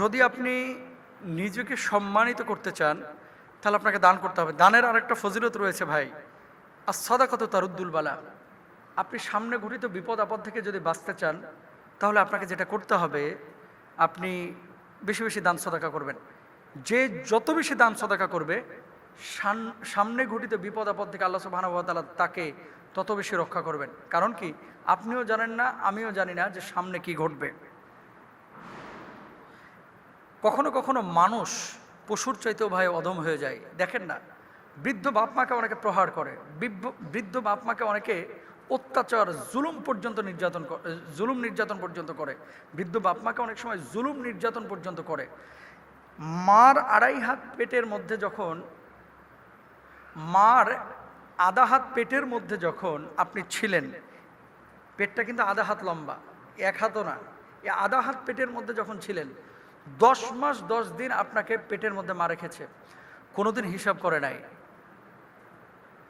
যদি আপনি নিজেকে সম্মানিত করতে চান, তাহলে আপনাকে দান করতে হবে। দানের আরেকটা ফজিলত রয়েছে ভাই। আর সদাকত তারুদ্দুল বালা। আপনি সামনে ঘটিত বিপদ আপদ থেকে যদি বাঁচতে চান, তাহলে আপনাকে যেটা করতে হবে, আপনি বেশি বেশি দান সদাকা করবেন। যে যত বেশি দান সদাকা করবে সামনে ঘটিত বিপদ আপদ থেকে আল্লাহ সুবাহানুভাতালা তাকে তত বেশি রক্ষা করবেন। কারণ কি? আপনিও জানেন না, আমিও জানি না যে সামনে কি ঘটবে। কখনো কখনো মানুষ পশুর চাইতেও ভাই অধম হয়ে যায়। দেখেন না, বৃদ্ধ বাপ মাকে অনেকে প্রহার করে বৃদ্ধ- বাপ মাকে অনেকে অত্যাচার, জুলুম পর্যন্ত নির্যাতন জুলুম নির্যাতন পর্যন্ত করে। বৃদ্ধ বাপ মাকে অনেক সময় জুলুম নির্যাতন পর্যন্ত করে। মার আড়াই হাত পেটের মধ্যে যখন, মার আধা হাত পেটের মধ্যে যখন আপনি ছিলেন, পেটটা কিন্তু আধা হাত লম্বা, এক হাতও না আধা হাত পেটের মধ্যে যখন ছিলেন দশ মাস, দশ দিন আপনাকে পেটের মধ্যে মা রেখেছে। কোনোদিন হিসাব করে নাই।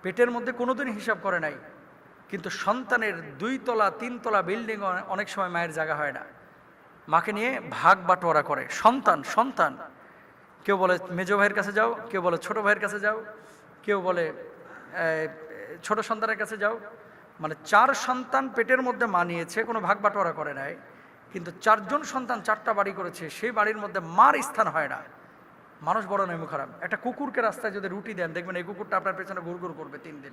পেটের মধ্যে কোনোদিন হিসাব করে নাই। কিন্তু সন্তানের দুই তলা, তিন তলা বিল্ডিং অনেক সময় মায়ের জায়গা হয় না। মাকে নিয়ে ভাগ বাটোয়ারা করে। সন্তান সন্তান। কেউ বলে, মেজো ভাইয়ের কাছে যাও। কেউ বলে, ছোট ভাইয়ের কাছে যাও। কেউ বলে ছোট সন্তানের কাছে যাও। মানে চার সন্তান পেটের মধ্যে মানিয়েছে কোনো ভাগ বাটোয়ারা করে নাই। কিন্তু চারজন সন্তান চারটা বাড়ি করেছে, সেই বাড়ির মধ্যে মার স্থান হয় না। মানুষ বড় নেমু খারাপ। একটা কুকুরকে রাস্তায় যদি রুটি দেন, দেখবেন এই কুকুরটা আপনার পেছনে গুড়গুড় করবে তিন দিন।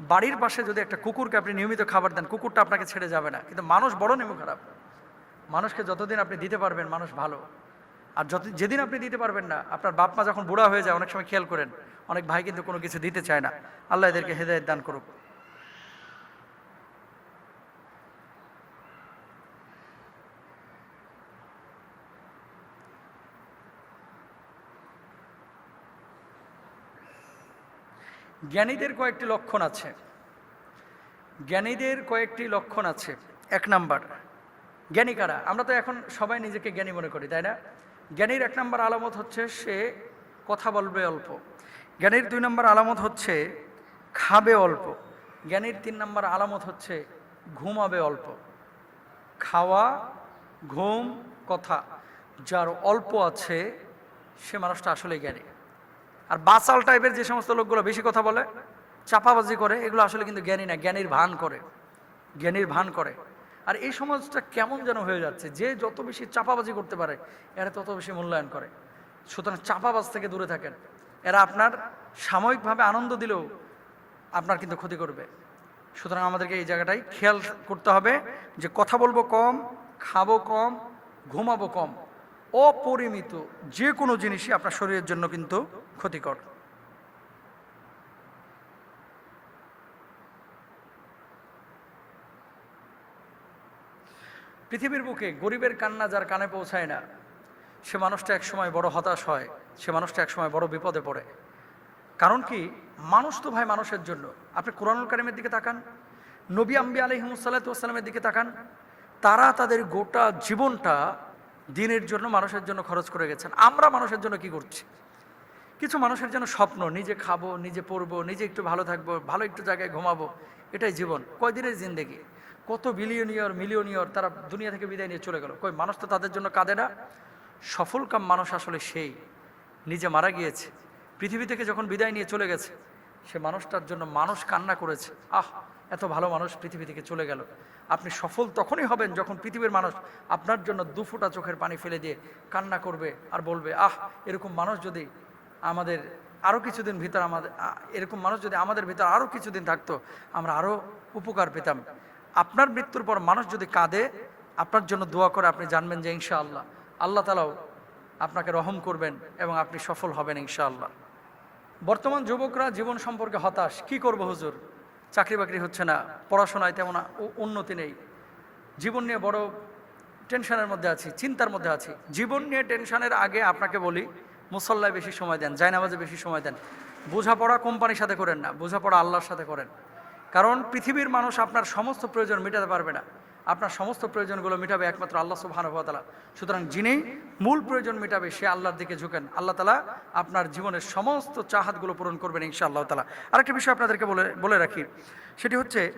বাড়ির পাশে যদি একটা কুকুরকে আপনি নিয়মিত খাবার দেন, কুকুরটা আপনাকে ছেড়ে যাবে না। কিন্তু মানুষ বড় নেমু খারাপ। মানুষকে যতদিন আপনি দিতে পারবেন, মানুষ ভালো। আর যত, যেদিন আপনি দিতে পারবেন না, আপনার বাপ মা যখন বুড়া হয়ে যায়, অনেক সময় খেয়াল করেন, অনেক ভাই কিন্তু কোনো কিছু দিতে চায় না। আল্লাহ এদেরকে হেদায়ত দান করুক। জ্ঞানীদের কয়েকটি লক্ষণ আছে। জ্ঞানীদের কয়েকটি লক্ষণ আছে। এক নাম্বার, জ্ঞানী কারা? আমরা তো এখন সবাই নিজেকে জ্ঞানী মনে করি, তাই না? জ্ঞানীর এক নম্বর আলামত হচ্ছে সে কথা বলবে অল্প। জ্ঞানীর দুই নম্বর আলামত হচ্ছে খাবে অল্প। জ্ঞানীর তিন নম্বর আলামত হচ্ছে ঘুমাবে অল্প। খাওয়া, ঘুম, কথা, যার অল্প আছে, সে মানুষটা আসলে জ্ঞানী। আর বাসাল টাইপের যে সমস্ত লোকগুলো বেশি কথা বলে, চাপাবাজি করে, এগুলো আসলে কিন্তু জ্ঞানী না, জ্ঞানীর ভান করে, জ্ঞানীর ভান করে। আর এই সমাজটা কেমন যেন হয়ে যাচ্ছে, যে যত বেশি চাপাবাজি করতে পারে, এরা তত বেশি মূল্যায়ন করে। সুতরাং চাপাবাজ থেকে দূরে থাকেন। এরা আপনার সাময়িকভাবে আনন্দ দিলেও আপনার কিন্তু ক্ষতি করবে। সুতরাং আমাদেরকে এই জায়গাটাই খেয়াল করতে হবে যে কথা বলব কম, খাব কম, ঘুমাবো কম। অপরিমিত যে কোনো জিনিসই আপনার শরীরের জন্য কিন্তু ক্ষতিকর। পৃথিবীর বুকে গরিবের কান্না যার কানে পৌঁছায় না, সে মানুষটা একসময় বড় হতাশ হয়, সে মানুষটা একসময় বড় বিপদে পড়ে। কারণ কি? মানুষ তো ভাই মানুষের জন্য। আপনি কোরআনুল কারিমের দিকে তাকান, নবী আম্বি আলহিমসাল্লাতামের দিকে তাকান, তারা তাদের গোটা জীবনটা দিনের জন্য মানুষের জন্য খরচ করে গেছেন। আমরা মানুষের জন্য কি করছি? কিছু মানুষের যেন স্বপ্ন, নিজে খাব, নিজে পড়ব, নিজে একটু ভালো থাকব, ভালো একটু জায়গায় ঘুমাবো, এটাই জীবন। কয়দিনের জিন্দেগি? কত বিলিয়নিয়র মিলিয়নিয়র তারা দুনিয়া থেকে বিদায় নিয়ে চলে গেল। কই, মানুষ তো তাদের জন্য কাঁদে না? সফল কাম মানুষ আসলে সেই, নিজে মারা গিয়েছে। পৃথিবী থেকে যখন বিদায় নিয়ে চলে গেছে, সে মানুষটার জন্য মানুষ কান্না করেছে। আহ, এত ভালো মানুষ পৃথিবী থেকে চলে গেল। আপনি সফল তখনই হবেন যখন পৃথিবীর মানুষ আপনার জন্য দু ফোঁটা চোখের পানি ফেলে দিয়ে কান্না করবে আর বলবে, আহ, এরকম মানুষ যদি আমাদের আরও কিছুদিন ভিতর আমাদের এরকম মানুষ যদি আমাদের ভিতর আরও কিছুদিন থাকতো, আমরা আরও উপকার পেতাম। আপনার মৃত্যুর পর মানুষ যদি কাঁদে, আপনার জন্য দোয়া করে আপনি জানবেন যে ইনশাআল্লাহ, আল্লাহ তালাও আপনাকে রহম করবেন এবং আপনি সফল হবেন ইনশাআল্লাহ। বর্তমান যুবকরা জীবন সম্পর্কে হতাশ, কি করব হুজুর? চাকরি বাকরি হচ্ছে না, পড়াশোনায় তেমন উন্নতি নেই। জীবন নিয়ে বড় টেনশনের মধ্যে আছি, চিন্তার মধ্যে আছি। জীবন নিয়ে টেনশনের আগে আপনাকে বলি মুসল্লায় বেশি সময় দেন, জায়নামাজে বেশি সময় দেন। বোঝাপড়া কোম্পানির সাথে করেন না, বোঝাপড়া আল্লাহর সাথে করেন। কারণ পৃথিবীর মানুষ আপনার সমস্ত প্রয়োজন মেটাতে পারবে না। আপনার সমস্ত প্রয়োজনগুলো মেটাবে একমাত্র আল্লাহ সুবাহানুভাতালা সুতরাং যিনি মূল প্রয়োজন মেটাবে, সে আল্লাহর দিকে ঝুঁকেন। আল্লাহ তালা আপনার জীবনের সমস্ত চাহাতগুলো পূরণ করবেন ইনশা আল্লাহ তালা আরেকটা বিষয় আপনাদেরকে বলে বলে রাখি। সেটি হচ্ছে,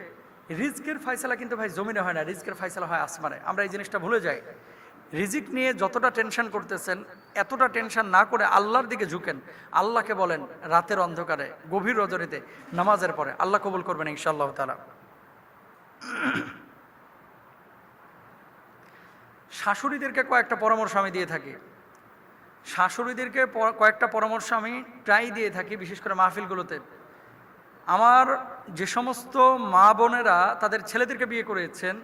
রিজকের ফয়সালা কিন্তু ভাই জমিনে হয় না, রিজকের ফয়সালা হয় আসমানে। আমরা এই জিনিসটা ভুলে যাই। রিজিক নিয়ে যতটা টেনশন করতেছেন, এতটা টেনশন না করে আল্লাহর দিকে ঝুঁকেন। আল্লাহকে বলেন, রাতের অন্ধকারে, গভীর রজনীতে, নামাজের পরে। আল্লাহ কবুল করবেন ইনশাআল্লাহ তালা শাশুড়িদেরকে কয়েকটা পরামর্শ আমি দিয়ে থাকি। শাশুড়িদেরকে কয়েকটা পরামর্শ আমি প্রায় দিয়ে থাকি, বিশেষ করে মাহফিলগুলোতে। আমার যে সমস্ত মা বোনেরা তাদের ছেলেদেরকে বিয়ে করেছেন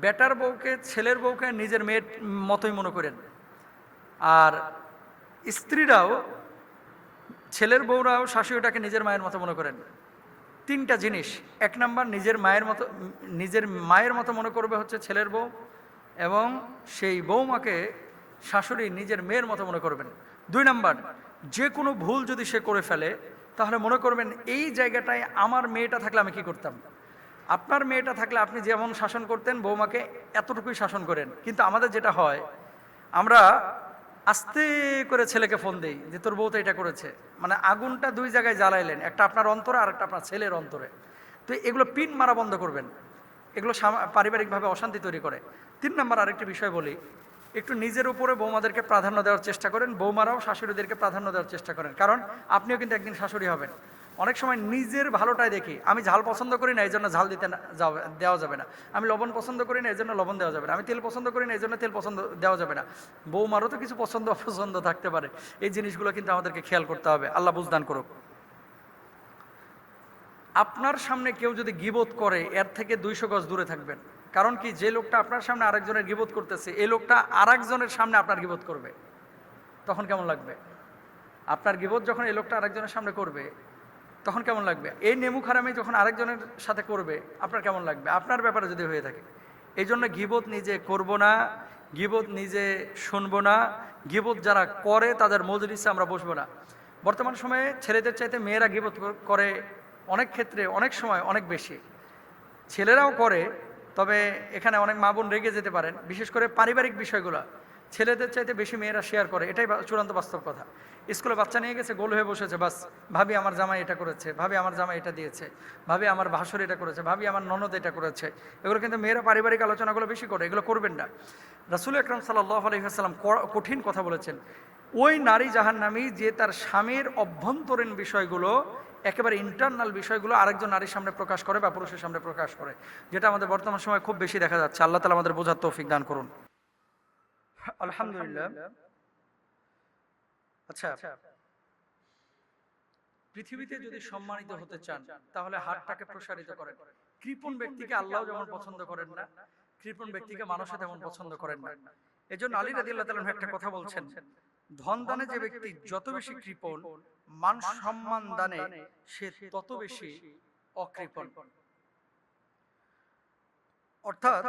বেটার বউকে, ছেলের বউকে নিজের মেয়ের মতোই মনে করেন। আর স্ত্রীরাও, ছেলের বউরাও শাশুড়িটাকে নিজের মায়ের মতো মনে করেন। তিনটা জিনিস। এক নাম্বার, নিজের মায়ের মতো, নিজের মায়ের মতো মনে করবে হচ্ছে ছেলের বউ এবং সেই বৌমাকে শাশুড়ি নিজের মেয়ের মতো মনে করবেন। দুই নাম্বার, যে কোনো ভুল যদি সে করে ফেলে, তাহলে মনে করবেন এই জায়গাটায় আমার মেয়েটা থাকলে আমি কি করতাম? আপনার মেয়েটা থাকলে আপনি যেমন শাসন করতেন, বৌমাকে এতটুকুই শাসন করেন। কিন্তু আমাদের যেটা হয়, আমরা আস্তে করে ছেলেকে ফোন দেই যে, তোর বউ তো এটা করেছে। মানে আগুনটা দুই জায়গায় জ্বালাইলেন, একটা আপনার অন্তরে আর একটা আপনার ছেলের অন্তরে। তো এগুলো পিন মারা বন্ধ করবেন। এগুলো পারিবারিকভাবে অশান্তি তৈরি করে। তিন নম্বর আরেকটি বিষয় বলি, একটু নিজের উপরে বৌমাদেরকে প্রাধান্য দেওয়ার চেষ্টা করেন, বৌমারাও শাশুড়িদেরকে প্রাধান্য দেওয়ার চেষ্টা করেন। কারণ আপনিও কিন্তু একদিন শাশুড়ি হবেন। অনেক সময় নিজের ভালোটাই দেখি। আমি ঝাল পছন্দ করি না এই জন্য ঝাল দিতে যাবে দেওয়া যাবে না। আমি লবণ পছন্দ করি না এই জন্য লবণ দেওয়া যাবে না। আমি তেল পছন্দ করি না এই জন্য তেল পছন্দ দেওয়া যাবে না। বৌমারও তো কিছু পছন্দ অপছন্দ থাকতে পারে। এই জিনিসগুলো কিন্তু আমাদেরকে খেয়াল করতে হবে। আল্লাহ বুঝদান করুক। আপনার সামনে কেউ যদি গিবোধ করে, এর থেকে দুইশো গজ দূরে থাকবেন। কারণ কি, যে লোকটা আপনার সামনে আরেকজনের গিবোধ করতেছে, এই লোকটা আরেকজনের সামনে আপনার গিবোধ করবে। তখন কেমন লাগবে? আপনার গিবোধ যখন এই লোকটা আরেকজনের সামনে করবে তখন কেমন লাগবে? এই নেমু খারামি যখন আরেকজনের সাথে করবে, আপনার কেমন লাগবে? আপনার ব্যাপারে যদি হয়ে থাকে। এই জন্য গিবোধ নিজে করব না গিবোধ নিজে শুনব না গিবোধ যারা করে তাদের মজলিসে আমরা বসবো না। বর্তমান সময়ে ছেলেদের চাইতে মেয়েরা গিবোধ করে অনেক ক্ষেত্রে, অনেক সময় অনেক বেশি। ছেলেরাও করে, তবে এখানে অনেক মা বোন রেগে যেতে পারেন। বিশেষ করে পারিবারিক বিষয়গুলো। ছেলেদের চাইতে বেশি মেয়েরা শেয়ার করে, এটাই চূড়ান্ত বাস্তব কথা। স্কুলে বাচ্চা নিয়ে গেছে, গোল হয়ে বসেছে, বাস। ভাবি আমার জামাই এটা করেছে, ভাবি আমার জামাই এটা দিয়েছে, ভাবি আমার ভাসুর এটা করেছে, ভাবি আমার ননদ এটা করেছে। এগুলো কিন্তু মেয়েরা পারিবারিক আলোচনাগুলো বেশি করে, এগুলো করবেন না। রাসুল আকরম সাল্লাহ আলহিহাস্লাম কঠিন কথা বলেছেন, ওই নারী জাহান্নামী যে তার স্বামীর অভ্যন্তরীণ বিষয়গুলো, একেবারে ইন্টারনাল বিষয়গুলো আরেকজন নারীর সামনে প্রকাশ করে বা পুরুষের সামনে প্রকাশ করে, যেটা আমাদের বর্তমান সময় খুব বেশি দেখা যাচ্ছে। আল্লাহ তালা আমাদের বোঝার তৌফিক দান করুন। আলহামদুলিল্লাহ। আচ্ছা পৃথিবীতে যদি সম্মানিত হতে চান, তাহলে প্রসারিত করেন। কৃপণ ব্যক্তিকে আল্লাহ যেমন পছন্দ করেন না, কৃপণ ব্যক্তিকে মানুষও তেমন পছন্দ করেন না। আলী একটা কথা বলছেন, ধন দানে যে ব্যক্তি যত বেশি কৃপণ, মান সম্মান দানে সে তত বেশি অকৃপণ। অর্থাৎ